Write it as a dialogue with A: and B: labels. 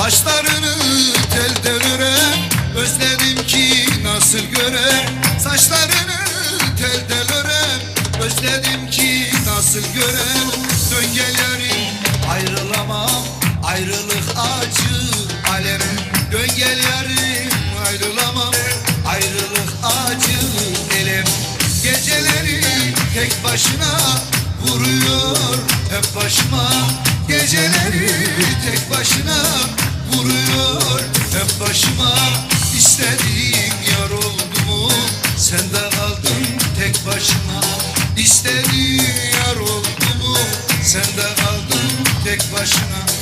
A: Saçlarını tel örer Özledim ki nasıl görer Saçlarını tel örer Özledim ki nasıl görer Dön gel yarim ayrılamam Ayrılık acı alem Dön gel yarim ayrılamam Ayrılık acı elem Geceleri tek başına vuruyor hep başıma. Geceleri tek başına başıma istediğim yar oldu mu Senden aldım tek başıma. İstediğim yar oldu mu Senden aldım tek başına